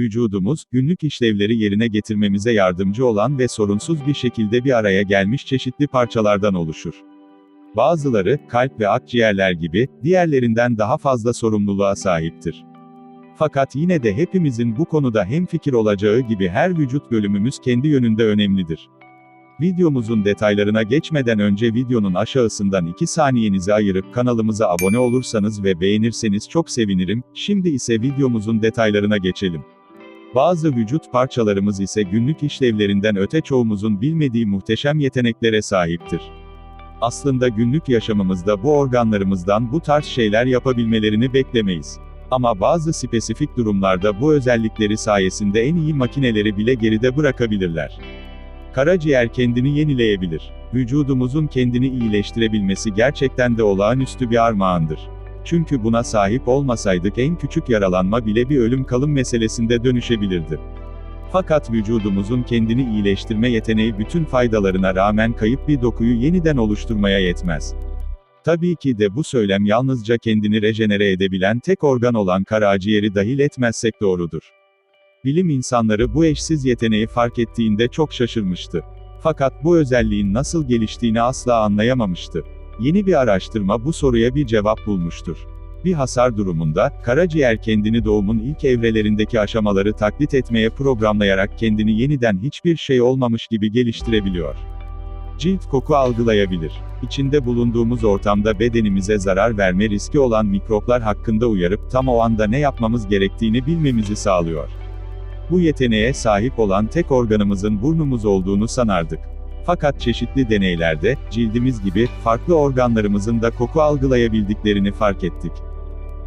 Vücudumuz, günlük işlevleri yerine getirmemize yardımcı olan ve sorunsuz bir şekilde bir araya gelmiş çeşitli parçalardan oluşur. Bazıları, kalp ve akciğerler gibi, diğerlerinden daha fazla sorumluluğa sahiptir. Fakat yine de hepimizin bu konuda hemfikir olacağı gibi her vücut bölümümüz kendi yönünde önemlidir. Videomuzun detaylarına geçmeden önce videonun aşağısından 2 saniyenizi ayırıp kanalımıza abone olursanız ve beğenirseniz çok sevinirim, şimdi ise videomuzun detaylarına geçelim. Bazı vücut parçalarımız ise günlük işlevlerinden öte çoğumuzun bilmediği muhteşem yeteneklere sahiptir. Aslında günlük yaşamımızda bu organlarımızdan bu tarz şeyler yapabilmelerini beklemeyiz. Ama bazı spesifik durumlarda bu özellikleri sayesinde en iyi makineleri bile geride bırakabilirler. Karaciğer kendini yenileyebilir. Vücudumuzun kendini iyileştirebilmesi gerçekten de olağanüstü bir armağandır. Çünkü buna sahip olmasaydık en küçük yaralanma bile bir ölüm kalım meselesinde dönüşebilirdi. Fakat vücudumuzun kendini iyileştirme yeteneği bütün faydalarına rağmen kayıp bir dokuyu yeniden oluşturmaya yetmez. Tabii ki de bu söylem yalnızca kendini rejenere edebilen tek organ olan karaciğeri dahil etmezsek doğrudur. Bilim insanları bu eşsiz yeteneği fark ettiğinde çok şaşırmıştı. Fakat bu özelliğin nasıl geliştiğini asla anlayamamıştı. Yeni bir araştırma bu soruya bir cevap bulmuştur. Bir hasar durumunda, karaciğer kendini doğumun ilk evrelerindeki aşamaları taklit etmeye programlayarak kendini yeniden hiçbir şey olmamış gibi geliştirebiliyor. Cilt koku algılayabilir. İçinde bulunduğumuz ortamda bedenimize zarar verme riski olan mikroplar hakkında uyarıp tam o anda ne yapmamız gerektiğini bilmemizi sağlıyor. Bu yeteneğe sahip olan tek organımızın burnumuz olduğunu sanardık. Fakat çeşitli deneylerde, cildimiz gibi, farklı organlarımızın da koku algılayabildiklerini fark ettik.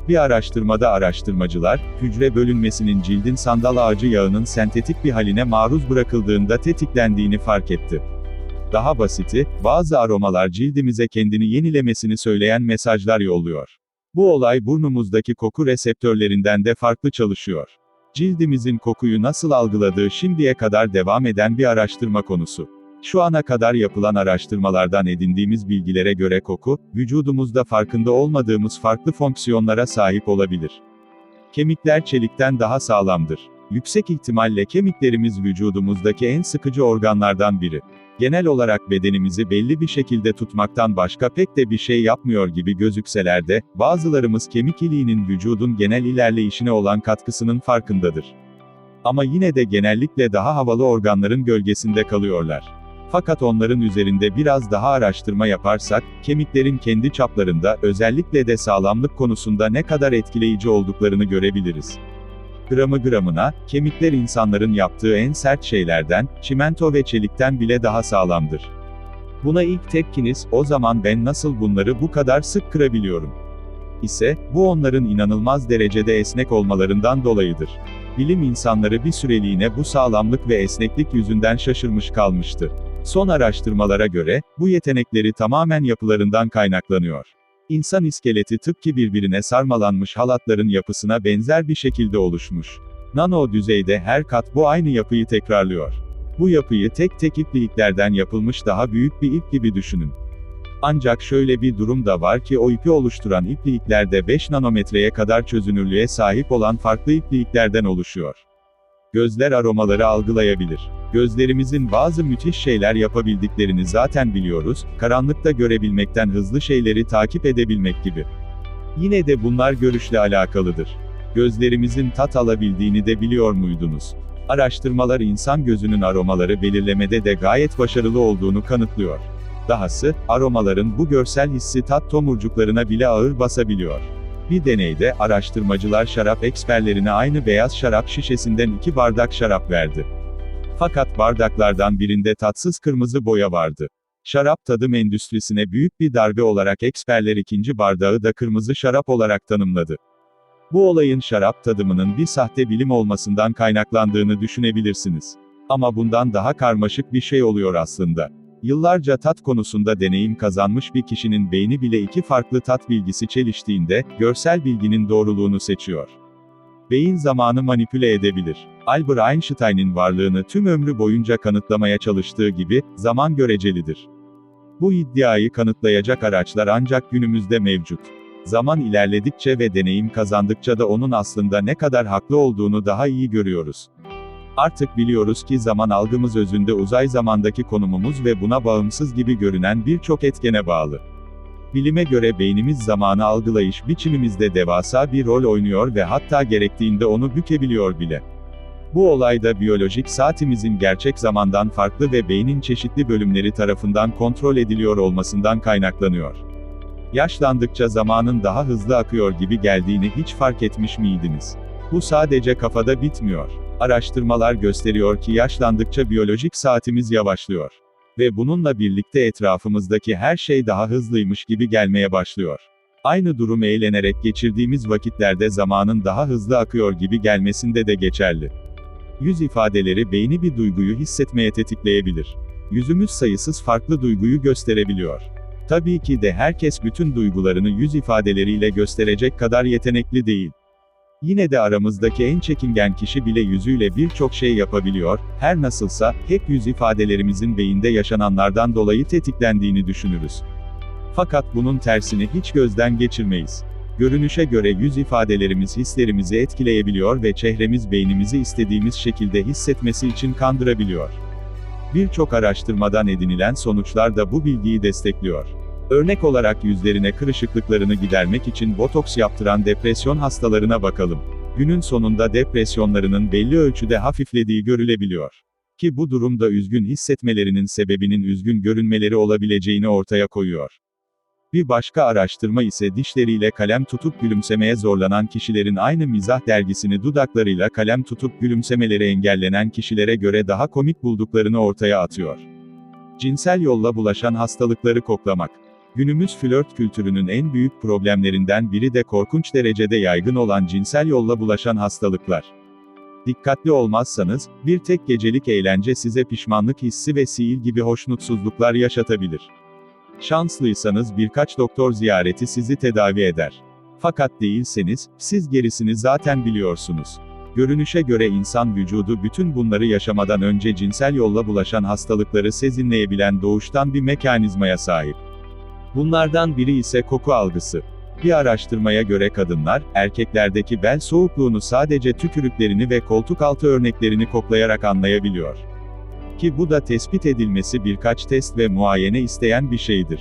Bir araştırmada araştırmacılar, hücre bölünmesinin cildin sandal ağacı yağının sentetik bir haline maruz bırakıldığında tetiklendiğini fark etti. Daha basiti, bazı aromalar cildimize kendini yenilemesini söyleyen mesajlar yolluyor. Bu olay burnumuzdaki koku reseptörlerinden de farklı çalışıyor. Cildimizin kokuyu nasıl algıladığı şimdiye kadar devam eden bir araştırma konusu. Şu ana kadar yapılan araştırmalardan edindiğimiz bilgilere göre koku, vücudumuzda farkında olmadığımız farklı fonksiyonlara sahip olabilir. Kemikler çelikten daha sağlamdır. Yüksek ihtimalle kemiklerimiz vücudumuzdaki en sıkıcı organlardan biri. Genel olarak bedenimizi belli bir şekilde tutmaktan başka pek de bir şey yapmıyor gibi gözükseler de, bazılarımız kemik iliğinin vücudun genel ilerleyişine olan katkısının farkındadır. Ama yine de genellikle daha havalı organların gölgesinde kalıyorlar. Fakat onların üzerinde biraz daha araştırma yaparsak, kemiklerin kendi çaplarında, özellikle de sağlamlık konusunda ne kadar etkileyici olduklarını görebiliriz. Gramı gramına, kemikler insanların yaptığı en sert şeylerden, çimento ve çelikten bile daha sağlamdır. Buna ilk tepkiniz, o zaman ben nasıl bunları bu kadar sık kırabiliyorum? ise, bu onların inanılmaz derecede esnek olmalarından dolayıdır. Bilim insanları bir süreliğine bu sağlamlık ve esneklik yüzünden şaşırmış kalmıştı. Son araştırmalara göre, bu yetenekleri tamamen yapılarından kaynaklanıyor. İnsan iskeleti tıpkı birbirine sarmalanmış halatların yapısına benzer bir şekilde oluşmuş. Nano düzeyde her kat bu aynı yapıyı tekrarlıyor. Bu yapıyı tek tek ipliklerden yapılmış daha büyük bir ip gibi düşünün. Ancak şöyle bir durum da var ki o ipi oluşturan de 5 nanometreye kadar çözünürlüğe sahip olan farklı ipliklerden oluşuyor. Gözler aromaları algılayabilir. Gözlerimizin bazı müthiş şeyler yapabildiklerini zaten biliyoruz, karanlıkta görebilmekten hızlı şeyleri takip edebilmek gibi. Yine de bunlar görüşle alakalıdır. Gözlerimizin tat alabildiğini de biliyor muydunuz? Araştırmalar insan gözünün aromaları belirlemede de gayet başarılı olduğunu kanıtlıyor. Dahası, aromaların bu görsel hissi tat tomurcuklarına bile ağır basabiliyor. Bir deneyde, araştırmacılar şarap eksperlerine aynı beyaz şarap şişesinden iki bardak şarap verdi. Fakat bardaklardan birinde tatsız kırmızı boya vardı. Şarap tadım endüstrisine büyük bir darbe olarak eksperler ikinci bardağı da kırmızı şarap olarak tanımladı. Bu olayın şarap tadımının bir sahte bilim olmasından kaynaklandığını düşünebilirsiniz. Ama bundan daha karmaşık bir şey oluyor aslında. Yıllarca tat konusunda deneyim kazanmış bir kişinin beyni bile iki farklı tat bilgisi çeliştiğinde, görsel bilginin doğruluğunu seçiyor. Beyin zamanı manipüle edebilir. Albert Einstein'in varlığını tüm ömrü boyunca kanıtlamaya çalıştığı gibi, zaman görecelidir. Bu iddiayı kanıtlayacak araçlar ancak günümüzde mevcut. Zaman ilerledikçe ve deneyim kazandıkça da onun aslında ne kadar haklı olduğunu daha iyi görüyoruz. Artık biliyoruz ki zaman algımız özünde uzay zamandaki konumumuz ve buna bağımsız gibi görünen birçok etkene bağlı. Bilime göre beynimiz zamanı algılayış biçimimizde devasa bir rol oynuyor ve hatta gerektiğinde onu bükebiliyor bile. Bu olayda biyolojik saatimizin gerçek zamandan farklı ve beynin çeşitli bölümleri tarafından kontrol ediliyor olmasından kaynaklanıyor. Yaşlandıkça zamanın daha hızlı akıyor gibi geldiğini hiç fark etmiş miydiniz? Bu sadece kafada bitmiyor. Araştırmalar gösteriyor ki yaşlandıkça biyolojik saatimiz yavaşlıyor. Ve bununla birlikte etrafımızdaki her şey daha hızlıymış gibi gelmeye başlıyor. Aynı durum eğlenerek geçirdiğimiz vakitlerde zamanın daha hızlı akıyor gibi gelmesinde de geçerli. Yüz ifadeleri beyni bir duyguyu hissetmeye tetikleyebilir. Yüzümüz sayısız farklı duyguyu gösterebiliyor. Tabii ki de herkes bütün duygularını yüz ifadeleriyle gösterecek kadar yetenekli değil. Yine de aramızdaki en çekingen kişi bile yüzüyle birçok şey yapabiliyor, her nasılsa, hep yüz ifadelerimizin beyinde yaşananlardan dolayı tetiklendiğini düşünürüz. Fakat bunun tersini hiç gözden geçirmeyiz. Görünüşe göre yüz ifadelerimiz hislerimizi etkileyebiliyor ve çehremiz beynimizi istediğimiz şekilde hissetmesi için kandırabiliyor. Birçok araştırmadan edinilen sonuçlar da bu bilgiyi destekliyor. Örnek olarak yüzlerine kırışıklıklarını gidermek için botoks yaptıran depresyon hastalarına bakalım. Günün sonunda depresyonlarının belli ölçüde hafiflediği görülebiliyor. Ki bu durumda üzgün hissetmelerinin sebebinin üzgün görünmeleri olabileceğini ortaya koyuyor. Bir başka araştırma ise dişleriyle kalem tutup gülümsemeye zorlanan kişilerin aynı mizah dergisini dudaklarıyla kalem tutup gülümsemeleri engellenen kişilere göre daha komik bulduklarını ortaya atıyor. Cinsel yolla bulaşan hastalıkları koklamak. Günümüz flört kültürünün en büyük problemlerinden biri de korkunç derecede yaygın olan cinsel yolla bulaşan hastalıklar. Dikkatli olmazsanız, bir tek gecelik eğlence size pişmanlık hissi ve siil gibi hoşnutsuzluklar yaşatabilir. Şanslıysanız birkaç doktor ziyareti sizi tedavi eder. Fakat değilseniz, siz gerisini zaten biliyorsunuz. Görünüşe göre insan vücudu bütün bunları yaşamadan önce cinsel yolla bulaşan hastalıkları sezinleyebilen doğuştan bir mekanizmaya sahip. Bunlardan biri ise koku algısı. Bir araştırmaya göre kadınlar, erkeklerdeki bel soğukluğunu sadece tükürüklerini ve koltuk altı örneklerini koklayarak anlayabiliyor. Ki bu da tespit edilmesi birkaç test ve muayene isteyen bir şeydir.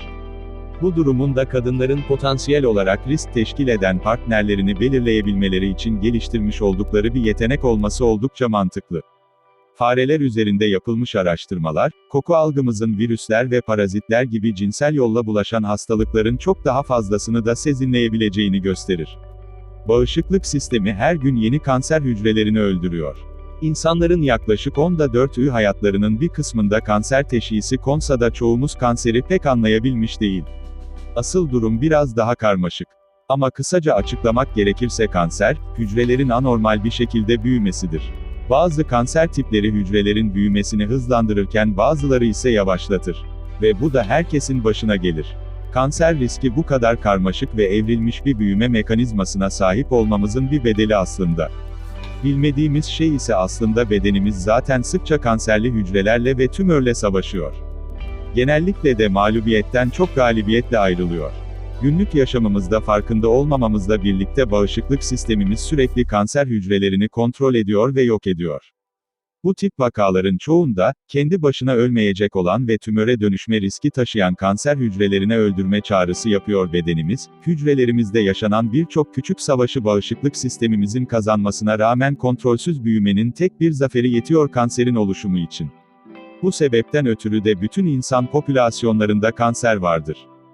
Bu durumun da kadınların potansiyel olarak risk teşkil eden partnerlerini belirleyebilmeleri için geliştirmiş oldukları bir yetenek olması oldukça mantıklı. Fareler üzerinde yapılmış araştırmalar, koku algımızın virüsler ve parazitler gibi cinsel yolla bulaşan hastalıkların çok daha fazlasını da sezinleyebileceğini gösterir. Bağışıklık sistemi her gün yeni kanser hücrelerini öldürüyor. İnsanların yaklaşık 10'da 4'ü hayatlarının bir kısmında kanser teşhisi konsa da çoğumuz kanseri pek anlayabilmiş değil. Asıl durum biraz daha karmaşık. Ama kısaca açıklamak gerekirse kanser, hücrelerin anormal bir şekilde büyümesidir. Bazı kanser tipleri hücrelerin büyümesini hızlandırırken bazıları ise yavaşlatır. Ve bu da herkesin başına gelir. Kanser riski bu kadar karmaşık ve evrilmiş bir büyüme mekanizmasına sahip olmamızın bir bedeli aslında. Bilmediğimiz şey ise aslında bedenimiz zaten sıkça kanserli hücrelerle ve tümörle savaşıyor. Genellikle de mağlubiyetten çok galibiyetle ayrılıyor. Günlük yaşamımızda farkında olmamamızla birlikte bağışıklık sistemimiz sürekli kanser hücrelerini kontrol ediyor ve yok ediyor. Bu tip vakaların çoğunda, kendi başına ölmeyecek olan ve tümöre dönüşme riski taşıyan kanser hücrelerine öldürme çağrısı yapıyor bedenimiz, hücrelerimizde yaşanan birçok küçük savaşı bağışıklık sistemimizin kazanmasına rağmen kontrolsüz büyümenin tek bir zaferi yetiyor kanserin oluşumu için. Bu sebepten ötürü de bütün insan popülasyonlarında kanser vardır.